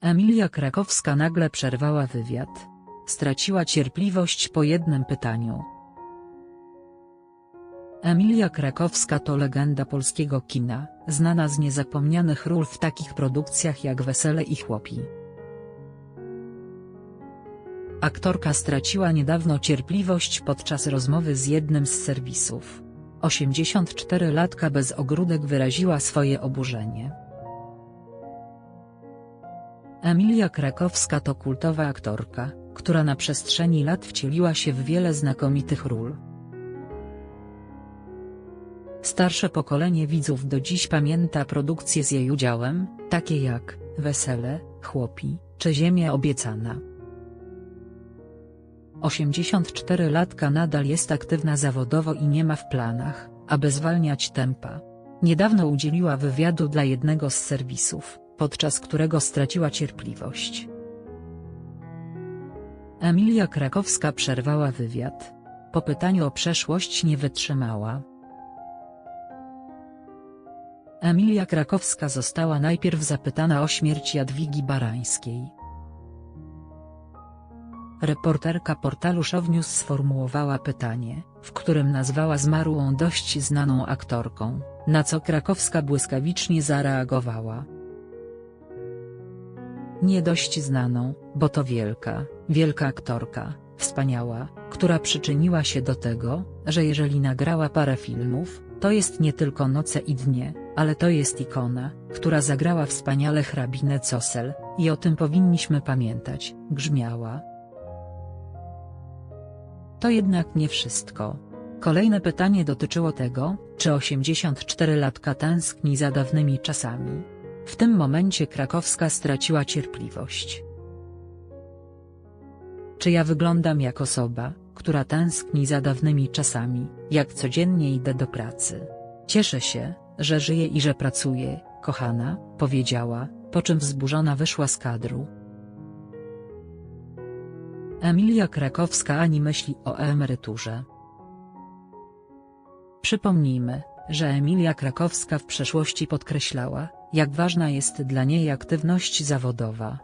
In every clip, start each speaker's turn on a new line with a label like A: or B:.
A: Emilia Krakowska nagle przerwała wywiad. Straciła cierpliwość po jednym pytaniu. Emilia Krakowska to legenda polskiego kina, znana z niezapomnianych ról w takich produkcjach jak Wesele i Chłopi. Aktorka straciła niedawno cierpliwość podczas rozmowy z jednym z serwisów. 84-latka bez ogródek wyraziła swoje oburzenie. Emilia Krakowska to kultowa aktorka, która na przestrzeni lat wcieliła się w wiele znakomitych ról. Starsze pokolenie widzów do dziś pamięta produkcje z jej udziałem, takie jak Wesele, Chłopi, czy Ziemia Obiecana. 84-latka nadal jest aktywna zawodowo i nie ma w planach, aby zwalniać tempa. Niedawno udzieliła wywiadu dla jednego z serwisów, podczas którego straciła cierpliwość. Emilia Krakowska przerwała wywiad. Po pytaniu o przeszłość nie wytrzymała. Emilia Krakowska została najpierw zapytana o śmierć Jadwigi Barańskiej. Reporterka portalu Show News sformułowała pytanie, w którym nazwała zmarłą dość znaną aktorką, na co Krakowska błyskawicznie zareagowała. Nie dość znaną, bo to wielka, wielka aktorka, wspaniała, która przyczyniła się do tego, że jeżeli nagrała parę filmów, to jest nie tylko Noce i Dnie, ale to jest ikona, która zagrała wspaniale hrabinę Cosel, i o tym powinniśmy pamiętać, grzmiała. To jednak nie wszystko. Kolejne pytanie dotyczyło tego, czy 84-latka tęskni za dawnymi czasami. W tym momencie Krakowska straciła cierpliwość. Czy ja wyglądam jak osoba, która tęskni za dawnymi czasami, jak codziennie idę do pracy? Cieszę się, że żyję i że pracuję, kochana, powiedziała, po czym wzburzona wyszła z kadru. Emilia Krakowska ani myśli o emeryturze. Przypomnijmy, że Emilia Krakowska w przeszłości podkreślała, jak ważna jest dla niej aktywność zawodowa.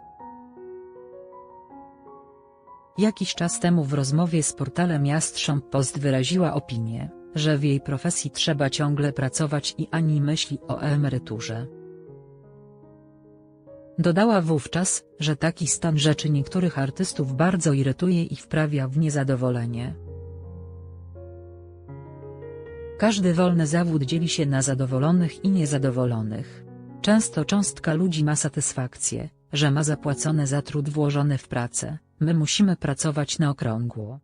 A: Jakiś czas temu w rozmowie z portalem Jastrząb Post wyraziła opinię, że w jej profesji trzeba ciągle pracować i ani myśli o emeryturze. Dodała wówczas, że taki stan rzeczy niektórych artystów bardzo irytuje i wprawia w niezadowolenie. Każdy wolny zawód dzieli się na zadowolonych i niezadowolonych. Często cząstka ludzi ma satysfakcję, że ma zapłacone za trud włożony w pracę, my musimy pracować na okrągło.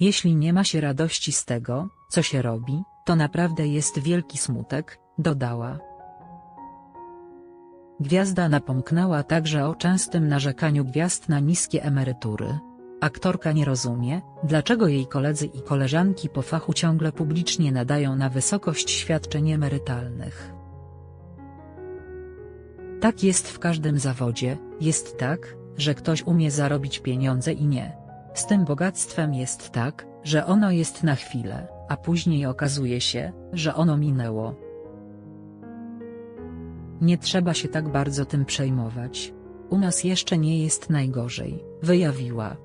A: Jeśli nie ma się radości z tego, co się robi, to naprawdę jest wielki smutek, dodała. Gwiazda napomknęła także o częstym narzekaniu gwiazd na niskie emerytury. Aktorka nie rozumie, dlaczego jej koledzy i koleżanki po fachu ciągle publicznie nadają na wysokość świadczeń emerytalnych. Tak jest w każdym zawodzie, jest tak, że ktoś umie zarobić pieniądze i nie. Z tym bogactwem jest tak, że ono jest na chwilę, a później okazuje się, że ono minęło. Nie trzeba się tak bardzo tym przejmować. U nas jeszcze nie jest najgorzej, wyjawiła.